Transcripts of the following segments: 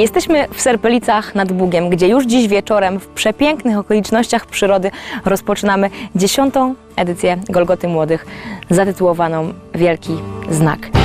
Jesteśmy w Serpelicach nad Bugiem, gdzie już dziś wieczorem w przepięknych okolicznościach przyrody rozpoczynamy dziesiątą edycję Golgoty Młodych, zatytułowaną Wielki Znak.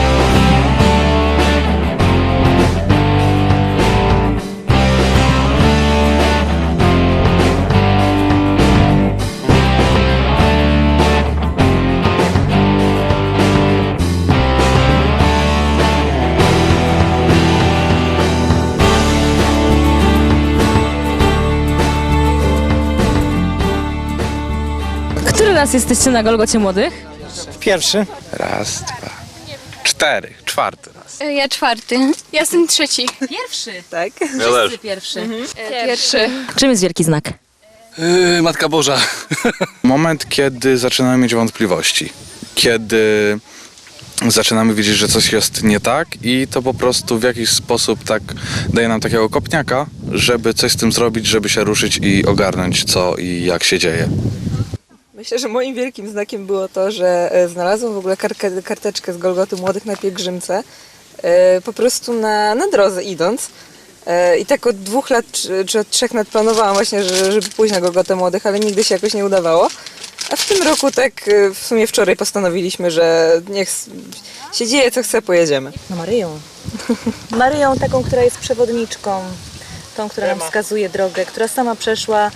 Raz jesteście na Golgocie Młodych? Pierwszy. Raz, dwa, cztery, czwarty raz. E, Ja czwarty. Ja jestem trzeci. Pierwszy. Tak. Wszyscy pierwszy. Pierwszy. Czym jest Wielki Znak? Yy, Matka Boża. Moment, kiedy zaczynamy mieć wątpliwości. Kiedy zaczynamy widzieć, że coś jest nie tak i to po prostu w jakiś sposób tak daje nam takiego kopniaka, żeby coś z tym zrobić, żeby się ruszyć i ogarnąć co i jak się dzieje. Myślę, że moim wielkim znakiem było to, że e, znalazłam w ogóle karkę, karteczkę z Golgoty Młodych na pielgrzymce. e, Po prostu na, na drodze idąc. E, I tak od dwóch lat czy, czy od trzech lat planowałam właśnie, że, żeby pójść na Golgotę Młodych, ale nigdy się jakoś nie udawało. A w tym roku tak w sumie wczoraj postanowiliśmy, że niech się dzieje co chce, pojedziemy. No Maryją. Maryją taką, która jest przewodniczką, tą, która nam wskazuje drogę, która sama przeszła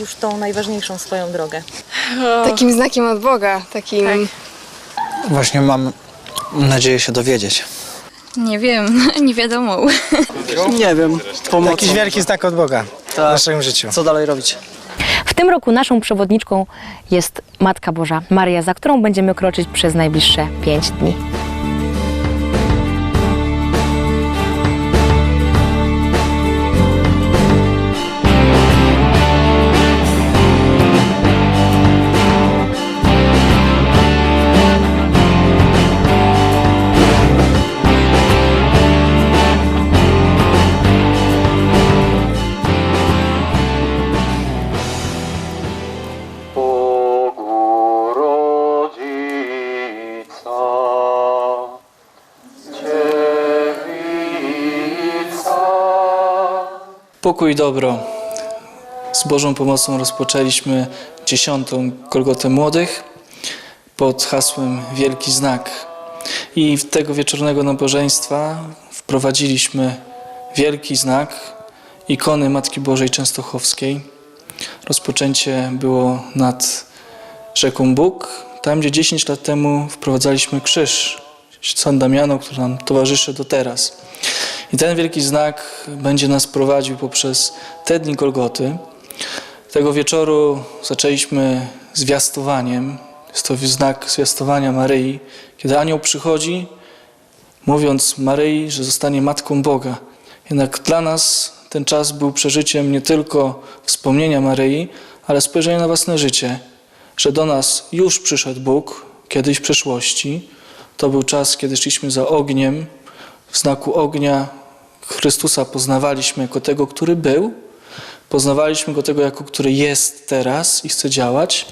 już tą najważniejszą swoją drogę. Takim znakiem od Boga, takim... Właśnie mam nadzieję się dowiedzieć. Nie wiem, nie wiadomo. Nie wiem, pomocą. Jakiś wielki znak od Boga w Tak. naszym życiu. Co dalej robić? W tym roku naszą przewodniczką jest Matka Boża Maria, za którą będziemy kroczyć przez najbliższe pięć dni. Pokój i dobro. Z Bożą pomocą rozpoczęliśmy dziesiątą Golgotę Młodych pod hasłem Wielki Znak. I w tego wieczornego nabożeństwa wprowadziliśmy wielki znak ikony Matki Bożej Częstochowskiej. Rozpoczęcie było nad rzeką Bóg, tam gdzie 10 lat temu wprowadzaliśmy krzyż San Damiano, który nam towarzyszy do teraz. I ten wielki znak będzie nas prowadził poprzez te dni Golgoty. Tego wieczoru zaczęliśmy zwiastowaniem. Jest to znak zwiastowania Maryi, kiedy anioł przychodzi, mówiąc Maryi, że zostanie matką Boga. Jednak dla nas ten czas był przeżyciem nie tylko wspomnienia Maryi, ale spojrzenia na własne życie, że do nas już przyszedł Bóg, kiedyś w przeszłości. To był czas, kiedy szliśmy za ogniem, w znaku ognia Chrystusa poznawaliśmy jako tego, który był, poznawaliśmy Go tego jako który jest teraz i chce działać,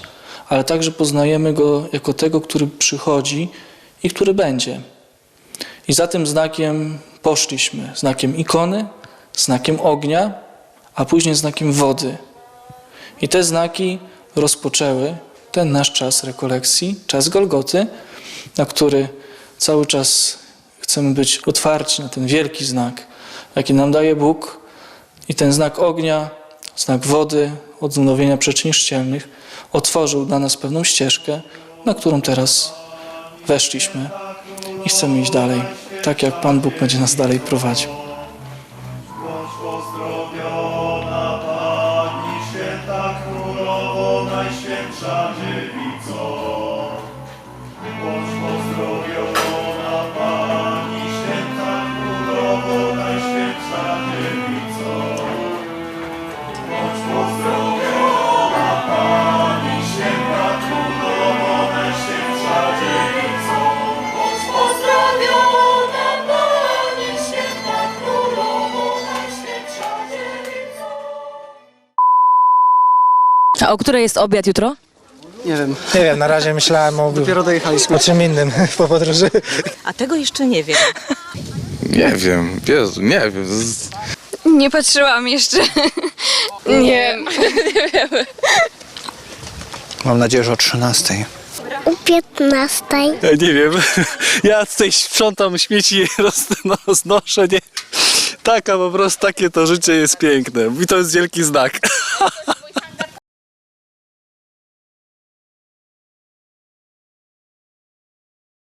ale także poznajemy Go jako tego, który przychodzi i który będzie. I za tym znakiem poszliśmy, znakiem ikony, znakiem ognia, a później znakiem wody. I te znaki rozpoczęły ten nasz czas rekolekcji, czas Golgoty, na który cały czas chcemy być otwarci na ten wielki znak, jaki nam daje Bóg. I ten znak ognia, znak wody, odnowienia przyczyn chrzcielnych otworzył dla nas pewną ścieżkę, na którą teraz weszliśmy i chcemy iść dalej, tak jak Pan Bóg będzie nas dalej prowadził. Najświętsza. Bądź pozdrowiona A o której jest obiad jutro? Nie wiem. Nie wiem, na razie myślałem o, Dopiero dojechaliśmy. o czym innym po podróży. A tego jeszcze nie wiem. Nie wiem, Jezu, nie wiem. z- Nie patrzyłam jeszcze. Nie. Mam nadzieję, że o 13. U 15. Ja nie wiem. Ja tutaj sprzątam śmieci, roz, no, znoszę, nie. Taka po prostu, takie to życie jest piękne. I to jest wielki znak.